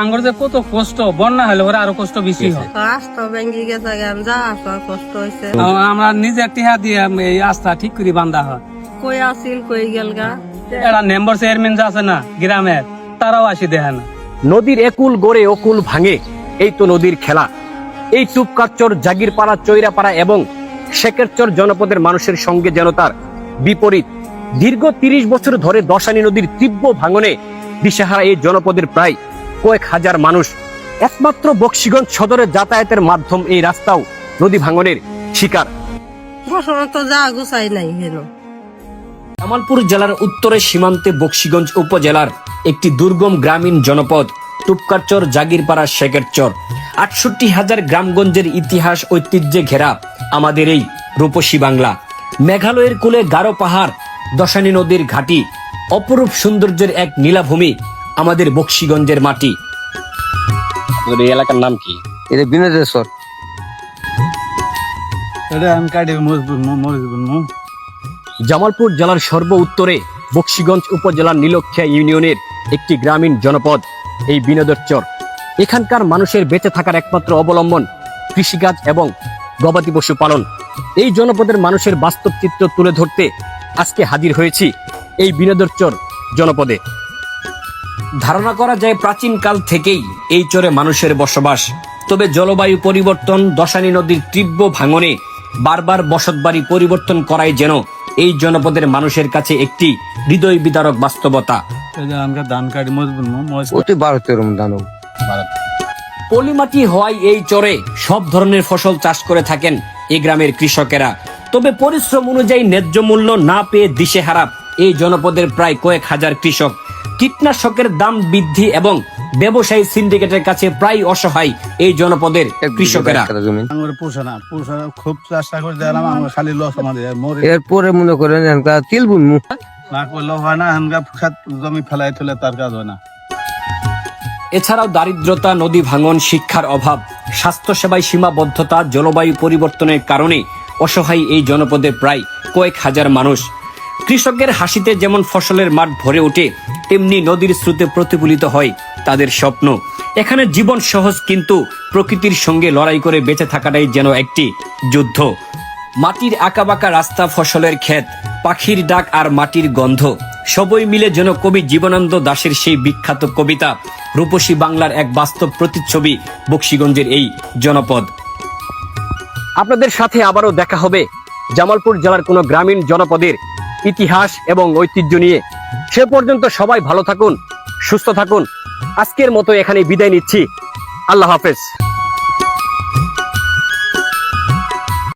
আঙ্গুর যে কত কষ্ট বন্যা হলে ওরা আরও কষ্ট বেশি হয়। কষ্ট হয়েছে আমরা নিজে হাত দিয়ে এই রাস্তা ঠিক করে বান্ধা হয়। কই আসিল কই গেল গা? এরা মেম্বার চেয়ারম্যান যে আছে না গ্রামের তারাও আসি দেখে না। নদীর একুল গড়ে অকুল ভাঙে এই তো নদীর খেলা। এই টুপকারচর জাগিরপাড়া চৈরাপাড়া এবং শেকেরচর জনপদের মানুষের সঙ্গে যেন তার বিপরীত। দীর্ঘ তিরিশ বছর ধরে দশানী নদীর তীব্র ভাঙনে দিশেহারা এই জনপদের প্রায় কয়েক হাজার মানুষ। একমাত্র বক্সিগঞ্জ সদরে যাতায়াতের মাধ্যম এই রাস্তাও নদী ভাঙনের শিকার। বসনে তো যা গুছাই নাই হেন জামালপুর জেলার উত্তরে সীমান্তে বক্সিগঞ্জ উপজেলার একটি দুর্গম গ্রামীণ জনপদ টুপকারচর জাগিরপাড়া শেখেরচর। আটষট্টি হাজার গ্রামগঞ্জের ইতিহাস ঐতিহ্যে ঘেরা আমাদের এই রূপসী বাংলা। মেঘালয়ের কুলে গারো পাহাড় দশানী নদীর ঘাটি অপরূপ সৌন্দর্যের এক নীলাভূমি আমাদের বক্সিগঞ্জের মাটি। আপনাদের এই এলাকার নাম কি? এটা বিনোদেশ্বর। এটা আমি কাটি জামালপুর জেলার সর্ব উত্তরে বক্সিগঞ্জ উপজেলার নীলক্ষা ইউনিয়নের একটি গ্রামীণ জনপদ এই বিনোদরচর এখানকার মানুষের বেঁচে থাকার একমাত্র অবলম্বন কৃষিকাজ এবং গবাদি পশু পালন। এই জনপদের মানুষের বাস্তব চিত্র তুলে ধরতে আজকে হাজির হয়েছি এই বিনোদরচর জনপদে। ধারণা করা যায় প্রাচীনকাল থেকেই এই চরে মানুষের বসবাস। তবে জলবায়ু পরিবর্তন দশানী নদীর তীব্র ভাঙনে বারবার বসতবাড়ি পরিবর্তন করাই যেন এই জনপদের মানুষের কাছে একটি হৃদয় বিদারক বাস্তবতা। ধান কাটি অতি পলিমাটি হওয়ায় এই চরে সব ধরনের ফসল চাষ করে থাকেন এই গ্রামের কৃষকেরা। তবে পরিশ্রম অনুযায়ী ন্যায্য মূল্য না পেয়ে দিশেহারা এই জনপদের প্রায় কয়েক হাজার কৃষক। কীটনাশকের দাম বৃদ্ধি এবং ব্যবসায়ী সিন্ডিকেটের কাছে প্রায় অসহায় এই জনপদের কৃষকেরা। খুব চেষ্টা করে দেখলাম আমার খালি লস আমাদের এরপরে মনে করেন তিল বুনমু। না করলে হয় না জমি ফেলাই তুলে তার কাজ হয় না। এছাড়াও দারিদ্রতা নদী ভাঙন শিক্ষার অভাব স্বাস্থ্যসেবায় সীমাবদ্ধতা জলবায়ু পরিবর্তনের কারণে অসহায় এই জনপদে প্রায় কয়েক হাজার মানুষ কৃষকের হাসিতে যেমন ফসলের মাঠ ভরে ওঠে, তেমনি নদীর স্রোতে প্রতিফলিত হয় তাদের স্বপ্ন। এখানে জীবন সহজ কিন্তু প্রকৃতির সঙ্গে লড়াই করে বেঁচে থাকাটাই যেন একটি যুদ্ধ। মাটির আঁকাবাঁকা রাস্তা, ফসলের ক্ষেত, পাখির ডাক আর মাটির গন্ধ, সবই মিলে যেন কবি জীবনানন্দ দাশের সেই বিখ্যাত কবিতা। রূপসী বাংলার এক বাস্তব প্রতিচ্ছবি বক্সিগঞ্জের এই জনপদ। আপনাদের সাথে আবারও দেখা হবে জামালপুর জেলার কোনো গ্রামীণ জনপদের ইতিহাস এবং ঐতিহ্য নিয়ে। সে পর্যন্ত সবাই ভালো থাকুন, সুস্থ থাকুন। আজকের মতো এখানে বিদায় নিচ্ছি। আল্লাহ হাফেজ।